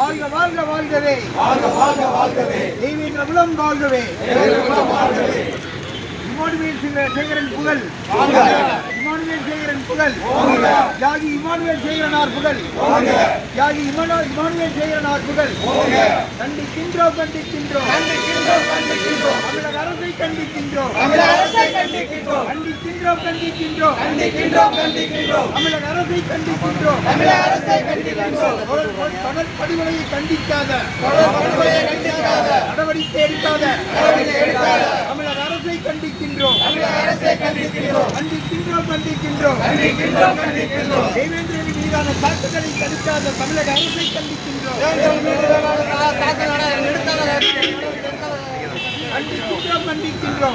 வாழ்க வாழ்க வாழ்கவே. வாழ்க வாழ்க வாழ்கவே. தெய்வீக குலம் வாழ்கவே. வாழ்கவே. இமானுவேல் சிங்க- சேகரன் புகழ். வாழ்க. இமானுவேல் சேகரன் புகழ். தியாகி இமானுவேல் சேகரனார் புகழ். தியாகி இமானு- இமானுவேல் சேகரனார் புகழ். கண்டிக்கின்றோம் கண்டிக்கின்றோம் கண்டிக்கின்றோம் தமிழக அரசை கண்டிக்கின்றோம் தமிழக அரசை கண்டிக்கின்றோம் கண்டிக்கின்றோம் கண்டிக்கின்றோம் கண்டிக்கின்றோம் கண்டிக்கின்றோம் தமிழக அரசை கண்டிக்கின்றோம் தமிழக அரசை கண்டிக்கின்றோம் தொடர் படுகொலையை கண்டிக்காத. தொடர் படுகொலையை கண்டிக்காத. நடவடிக்கை எடுக்காத. நடவடிக்கை எடுக்காத. தமிழக அரசை கண்டிக்கின்றோம் தமிழக அரசை கண்டிக்கின்றோம் கண்டிக்கின்றோம் கண்டிக்கின்றோம். தேவேந்திரன் மீதான தாக்குதலை தடுக்காத தமிழக அரசை கண்டிக்கின்றோம். கண்டிக்கின்றோம் கண்டிக்கின்றோம்.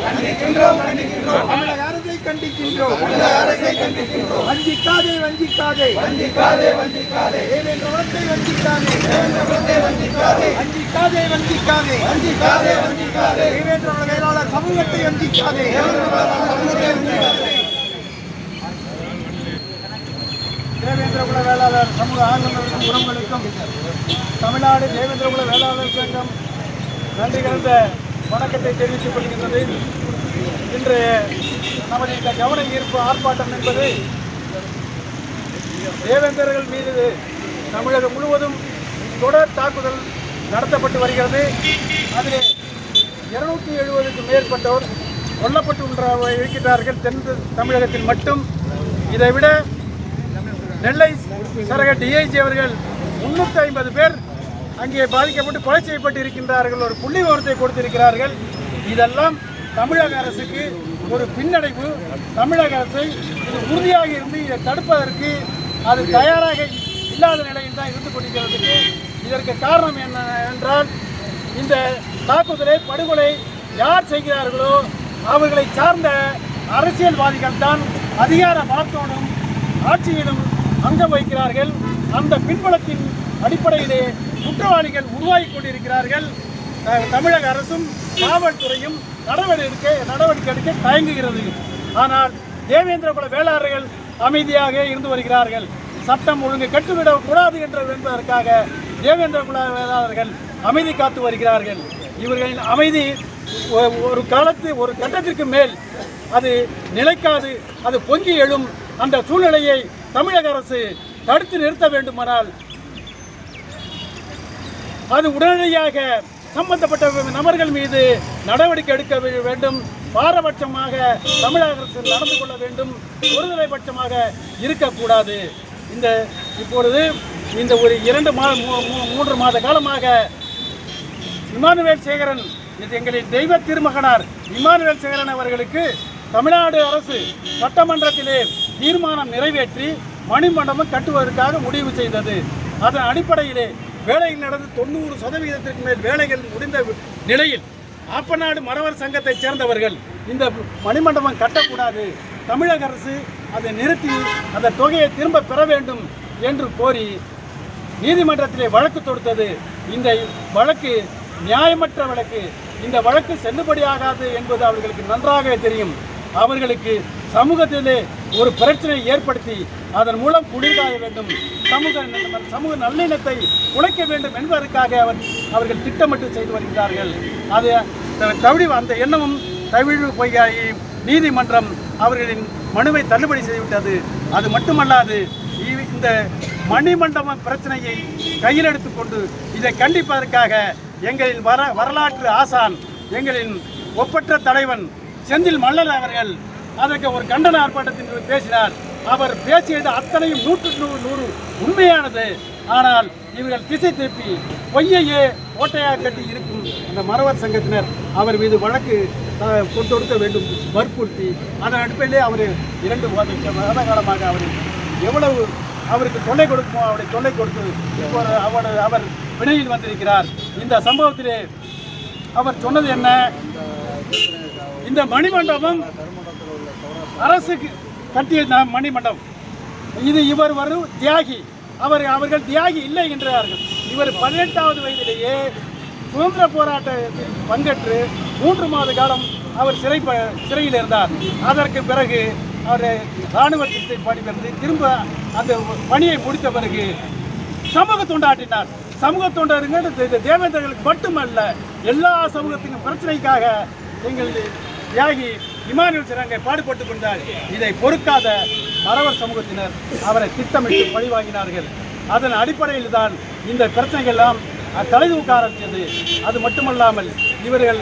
தமிழக அரசை கண்டிக்கின்றோம். அரசை கண்டிக்கின்றோம். வஞ்சிக்காதே வஞ்சிக்காதே. வஞ்சிக்காதே வஞ்சிக்காதே. தேவேந்திர குலத்தை வஞ்சிக்காதே. தேவகுலத்தை வஞ்சிக்காதே. வஞ்சிக்காதே வஞ்சிக்காதே. வஞ்சிக்காதே வஞ்சிக்காதே. தேவேந்திர வேளாளர் சமூகத்தை வஞ்சிக்காதே. தேவேந்திர குல வேளாளர் சமூக ஆர்வலர்களுக்கும் உறவுகளுக்கும் தமிழ்நாடு தேவேந்திர குல வேளாளர் சங்கம் நன்றி கலந்த வணக்கத்தை தெரிவித்துக் கொள்கின்றது. இன்று நமது இந்த கவன ஈர்ப்பு ஆர்ப்பாட்டம் என்பது தேவேந்தர்கள் மீது தமிழகம் முழுவதும் தொடர் தாக்குதல் நடத்தப்பட்டு வருகிறது. அதிலே இருநூத்தி எழுபதுக்கு மேற்பட்டோர் கொல்லப்பட்டு இருக்கின்றார்கள் தென் தமிழகத்தில் மட்டும். இதைவிட நெல்லை சரக டிஐஜி அவர்கள் முன்னூற்றி ஐம்பது பேர் அங்கே பாதிக்கப்பட்டு கொலை செய்யப்பட்டு இருக்கின்றார்கள் ஒரு புள்ளி விவரத்தை கொடுத்திருக்கிறார்கள். இதெல்லாம் தமிழக அரசுக்கு ஒரு பின்னடைவு. தமிழக அரசை இது உறுதியாக இருந்து இதை தடுப்பதற்கு அது தயாராக இல்லாத நிலையில் தான் இருந்து கொண்டிருக்கிறதுக்கு இதற்கு காரணம் என்ன என்றால் இந்த தாக்குதலை படுகொலை யார் செய்கிறார்களோ அவர்களை சார்ந்த அரசியல்வாதிகள் தான் அதிகார பலத்தோடும் ஆட்சியிலும் அங்கம் வகிக்கிறார்கள். அந்த பின்புலத்தின் அடிப்படையிலே குற்றவாளிகள் உருவாகி கொண்டிருக்கிறார்கள். தமிழக அரசும் காவல்துறையும் நடவடிக்கை நடவடிக்கை எடுக்க தயங்குகிறது. ஆனால் தேவேந்திர குல வேளாளர்கள் அமைதியாக இருந்து வருகிறார்கள். சட்டம் ஒழுங்கு கெட்டுவிடக் கூடாது என்று என்பதற்காக தேவேந்திர குல வேளாளர்கள் அமைதி காத்து வருகிறார்கள். இவர்களின் அமைதி ஒ- ஒரு காலத்து ஒரு கட்டத்திற்கு மேல் அது நிலைக்காது அது பொங்கி எழும் அந்த சூழ்நிலையை தமிழக அரசு தடுத்து நிறுத்த வேண்டுமானால் அது உடனடியாக சம்பந்தப்பட்ட நபர்கள் மீது நடவடிக்கை எடுக்க வே- வேண்டும். பாரபட்சமாக தமிழக அரசு நடந்து கொள்ள வேண்டும். ஒருதலை பட்சமாக இருக்கக்கூடாது. இந்த இப்பொழுது இந்த ஒரு இரண்டு மா மூ- மூன்று மாத காலமாக இமானுவேல் சேகரன் இது எங்களின் தெய்வ திருமகனார் இமானுவேல் சேகரன் அவர்களுக்கு தமிழ்நாடு அரசு சட்டமன்றத்திலே தீர்மானம் நிறைவேற்றி மணிமண்டபம் கட்டுவதற்காக முடிவு செய்தது. அதன் அடிப்படையிலே வேலைகள் நடந்து தொண்ணூறு சதவீதத்திற்கு மேல் வேலைகள் முடிந்த நிலையில் ஆப்பநாடு மறவர் சங்கத்தைச் சேர்ந்தவர்கள் இந்த மணிமண்டபம் கட்டக்கூடாது. தமிழக அரசு அதை நிறுத்தி அந்த தொகையை திரும்ப பெற வேண்டும் என்று கோரி நீதிமன்றத்திலே வழக்கு தொடுத்தது. இந்த வழக்கு நியாயமற்ற வழக்கு. இந்த வழக்கு செல்லுபடியாகாது என்பது அவர்களுக்கு நன்றாக தெரியும். அவர்களுக்கு சமூகத்திலே ஒரு பிரச்சனையை ஏற்படுத்தி அதன் மூலம் குளிர்காய வேண்டும். சமூக சமூக நல்லிணத்தை உழைக்க வேண்டும் என்பதற்காக அவர் அவர்கள் திட்டமிட்டு செய்து வருகிறார்கள். அது த- தவிழி அந்த எண்ணமும் தவிழ்வு பொய்யாகி நீதிமன்றம் அவர்களின் மனுவை தள்ளுபடி செய்துவிட்டது. அது மட்டுமல்லாது இந்த மணிமண்டபம் பிரச்சனையை கையில் எடுத்துக்கொண்டு இதை கண்டிப்பதற்காக எங்களின் வர வரலாற்று ஆசான் எங்களின் ஒப்பற்ற தலைவன் செந்தில் மல்லர் அவர்கள் அதற்கு ஒரு கண்டன ஆர்ப்பாட்டத்தின் பேசினார் அவர் பேசியது அத்தனையும் நூற்று நூறு நூறு உண்மையானது. ஆனால் இவர்கள் திசை திருப்பி பொய்யையே ஓட்டையாக கட்டி இருக்கும் அந்த மறவர் சங்கத்தினர் அவர் மீது வழக்கு கொண்டு கொடுக்க வேண்டும் வற்புறுத்தி அதன் அடிப்படையிலே அவர் இரண்டு மாத காலமாக அவர் எவ்வளவு அவருக்கு தொல்லை கொடுக்குமோ அவருடைய தொல்லை கொடுத்து இப்போ அவர் அவர் பிணையில் வந்திருக்கிறார். இந்த சம்பவத்திலே அவர் சொன்னது என்ன? இந்த மணிமண்டபம் அரசுக்கு கட்டிய மணிமண்டபம். இது இவர் வரும் தியாகி. அவர் அவர்கள் தியாகி இல்லை என்கிறார்கள். இவர் பதினெட்டாவது வயதிலேயே சுதந்திர போராட்டத்தில் பங்கேற்று மூன்று மாத காலம் அவர் சிறை ப- சிறையில் இருந்தார். அதற்கு பிறகு அவர் இராணுவத்தை பணிபெற்று திரும்ப அந்த பணியை முடித்த பிறகு சமூக தொண்டாற்றினார். சமூக தொண்டருங்க தேவேந்திரர்களுக்கு மட்டுமல்ல எல்லா சமூகத்தின் பிரச்சனைக்காக எங்கள் தியாகி இமானுவேல் சிறங்கை பாடுபட்டு கொண்டார். இதை பொறுக்காத மறவர் சமூகத்தினர் அவரை திட்டமிட்டு பழிவாங்கினார்கள். அதன் அடிப்படையில் தான் இந்த பிரச்சனைகள் எல்லாம் தலை தூக்க ஆரம்பித்தது. அது மட்டுமல்லாமல் இவர்கள்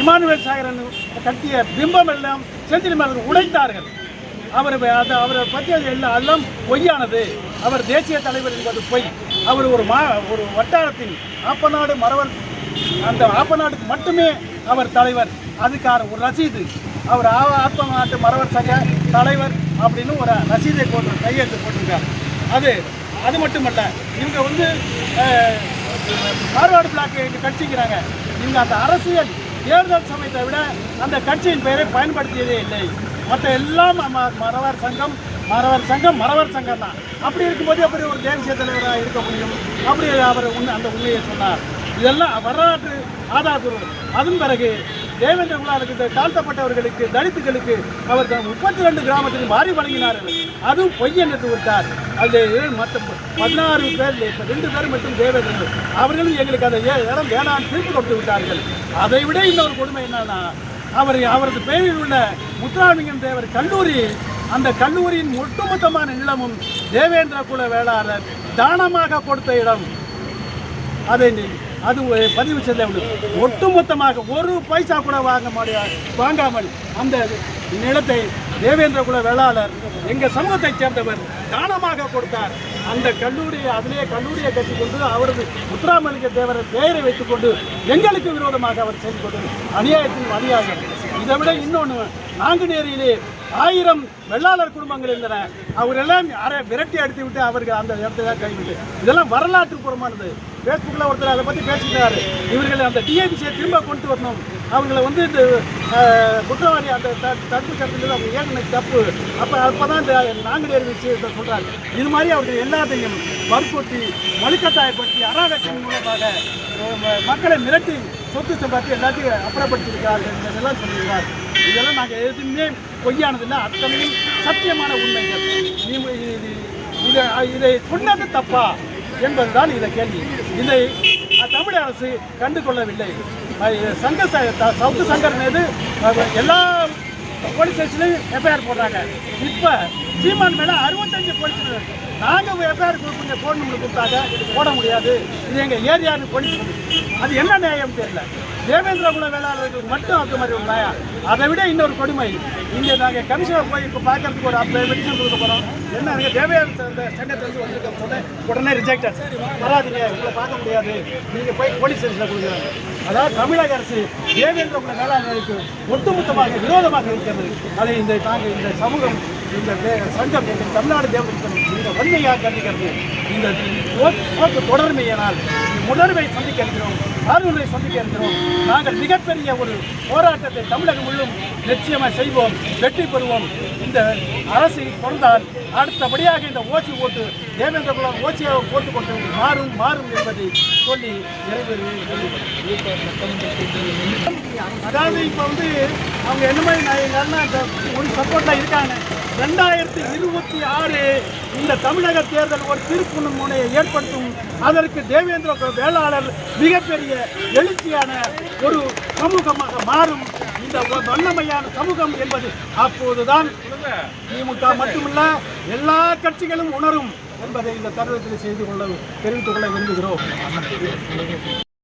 இமானுவேல் சாகரன் கட்டிய பிம்பம் எல்லாம் செந்தில் உடைத்தார்கள். அவர் அது அவரை பற்றி அது எல்லாம் எல்லாம் பொய்யானது. அவர் தேசிய தலைவர் என்பது பொய். அவர் ஒரு மா ஒரு வட்டாரத்தின் ஆப்பநாடு மறவர் அந்த ஆப்பநாடுக்கு மட்டுமே அவர் தலைவர் அதுக்கான ஒரு ரசீது. அவர் ஆப்ப நாட்டு மறவர் சங்க தலைவர் அப்படின்னு ஒரு ரசீதை போட்டு கையெழுத்து போட்டிருக்கார். அது அது மட்டுமல்ல இவங்க வந்து மார்வாடு பிளாக்கு கட்சிக்கிறாங்க. இவங்க அந்த அரசியல் தேர்தல் சமயத்தை விட அந்த கட்சியின் பெயரை பயன்படுத்தியதே இல்லை. மற்ற எல்லாம் மறவர் சங்கம் மறவர் சங்கம் மறவர் சங்கம் தான். அப்படி இருக்கும்போது அப்படி ஒரு தேசிய தலைவராக இருக்க முடியும்? அப்படி அவர் உண்மை அந்த உண்மையை சொன்னார். இதெல்லாம் வரலாற்று ஆதாரத்துடன். அதன் பிறகு தேவேந்திர குலாருக்கு தாழ்த்தப்பட்டவர்களுக்கு தலித்துகளுக்கு அவர் முப்பத்தி ரெண்டு கிராமத்தில் மாறி வழங்கினார்கள் அதுவும் பொய் என்று விட்டார் அந்த மற்ற பதினாறு பேர் ரெண்டு பேர் மட்டும் தேவேந்திரர்கள் அவர்களும் எங்களுக்கு அந்த இடம் வேளாண் திருப்பி கொடுத்து விட்டார்கள். அதை விட இன்னொரு கொடுமை என்னன்னா அவர் அவரது பெயரில் உள்ள முத்துராமலிங்கம் தேவர் கல்லூரி அந்த கல்லூரியின் ஒட்டுமொத்தமான நிலமும் தேவேந்திர குல வேளாளர் தானமாக கொடுத்த இடம். அதை நீ- அது ஒரு பதிவு செய்த ஒட்டுமொத்தமாக ஒரு பைசா கூட வாங்க முடியாது வாங்காமல் அந்த நிலத்தை தேவேந்திர குல வேளாளர் எங்கள் சமூகத்தைச் சேர்ந்தவர் தானமாக கொடுத்தார். அந்த கல்லூரியை அதிலே கல்லூரியை கட்டிக்கொண்டு அவரது முத்துராமலிங்க தேவரை பெயரை வைத்துக்கொண்டு எங்களுக்கு விரோதமாக அவர் செய்து கொண்டு அநியாயத்தின் அநியாயம் இதை விட இன்னொன்று நாங்குநேரியிலே ஆயிரம் வெள்ளாளர் குடும்பங்கள் இருந்தன. அவரெல்லாம் அரை விரட்டி அடித்து விட்டு அவர்கள் அந்த இடத்துல கைவிட்டு இதெல்லாம் வரலாற்று புறமானது. ஃபேஸ்புக்கில் ஒருத்தர் அதை பற்றி பேசிக்கிறாரு இவர்களை அந்த டிஎன்சியை திரும்ப கொண்டு வரணும். அவங்களை வந்து இந்த குற்றவாளி அந்த த- தடுப்பு சட்டத்தில் அவங்க ஏங்கினது தப்பு. அப்போ அப்போ தான் இந்த நாங்குநேரி விஷயத்தை சொல்கிறாங்க இது மாதிரி அவர்கள் எல்லாத்தையும் வற்புறுத்தி வலுக்கட்டாயப்படுத்தி அராகத்தின் மூலமாக மக்களை மிரட்டி சொத்து சம்பாத்தி எல்லாத்தையும் அப்புறப்படுத்தியிருக்கிறார்கள். இதெல்லாம் சொல்லியிருக்கார். இதெல்லாம் நாங்கள் எதுவுமே பொய்யானதில்லை. அத்தனையும் சத்தியமான உண்மைகள். நீ- இது- இதை இதை சொன்னது தப்பா என்பதுதான் இதை கேள்வி. இதை தமிழக அரசு கண்டு கொள்ளவில்லை சங்க சவுத்து சங்கர் மீது எல்லா போலீஸ் ஸ்டேஷன்லையும் எஃப்ஐஆர் போடுறாங்க. இப்போ சீமான் மேலே அறுபத்தஞ்சு போலீஸ் நாங்கள் எஃப்ஐஆர் கொடுப்பீங்க போடணும்னு கொடுத்தாங்க போட முடியாது. இது எங்கள் ஏரியான்னு போலீஸ் அது என்ன நியாயம் தெரியல. தேவேந்திர குல வேளாளர்களுக்கு மட்டும் அந்த மாதிரி ஒரு அதை விட இன்னொரு கொடுமை. இங்கே நாங்கள் கமிஷனர் போய் இப்போ பார்க்கறதுக்கு ஒரு அப்போ மெடிசன் கொடுக்க போகிறோம் என்ன நீங்கள் தேவையான இந்த சங்கத்திலிருந்து வந்திருக்க சொன்ன உடனே ரிஜெக்டட் வராதீங்க உங்களை பார்க்க முடியாது. நீங்கள் போய் போலீஸ் ஸ்டேஷனில் கொடுக்குறாங்க அதாவது தமிழக அரசு தேவேந்திர குல வேளாளர்களுக்கு ஒட்டுமொத்தமாக விரோதமாக இருக்கிறது. அதை இந்த நாங்கள் இந்த சமூகம் இந்த தே- சங்கம் எங்கள் தமிழ்நாடு தேவசம் இந்த வன்மையாக கண்டிக்கிறது இந்த போக்கு தொடர்மையினால் உணர்வை சந்திக்க இருக்கிறோம் ஆளுநரை சந்திக்க இருக்கிறோம். நாங்கள் மிகப்பெரிய ஒரு போராட்டத்தை தமிழகம் முழுவதும் நிச்சயமாக செய்வோம் வெற்றி பெறுவோம். இந்த அரசு தொடர்ந்தால் அடுத்தபடியாக இந்த ஓசி ஓட்டு தேவேந்திர குலம் ஓசியை போட்டு கொண்டு மாறும் மாறும் என்பதை சொல்லி நிறைவேறு அதாவது இப்போ வந்து அவங்க என்ன மாதிரி நான் எங்கள் இந்த ஒரு சப்போர்ட்டாக இருக்காங்க. ரெண்டாயிரத்தி இருபத்தி ஆறு இந்த தமிழக தேர்தல் ஒரு திருப்புணு முனையை ஏற்படுத்தும் அதற்கு தேவேந்திர வேளாளர் மிகப்பெரிய எழுச்சியான ஒரு சமூகமாக மாறும். இந்த வண்ணமையான சமூகம் என்பது அப்போதுதான் திமுக மட்டுமல்ல எல்லா கட்சிகளும் உணரும் என்பதை இந்த தருணத்தில் செய்து கொள்ள தெரிவித்துக் கொள்ள விரும்புகிறோம்.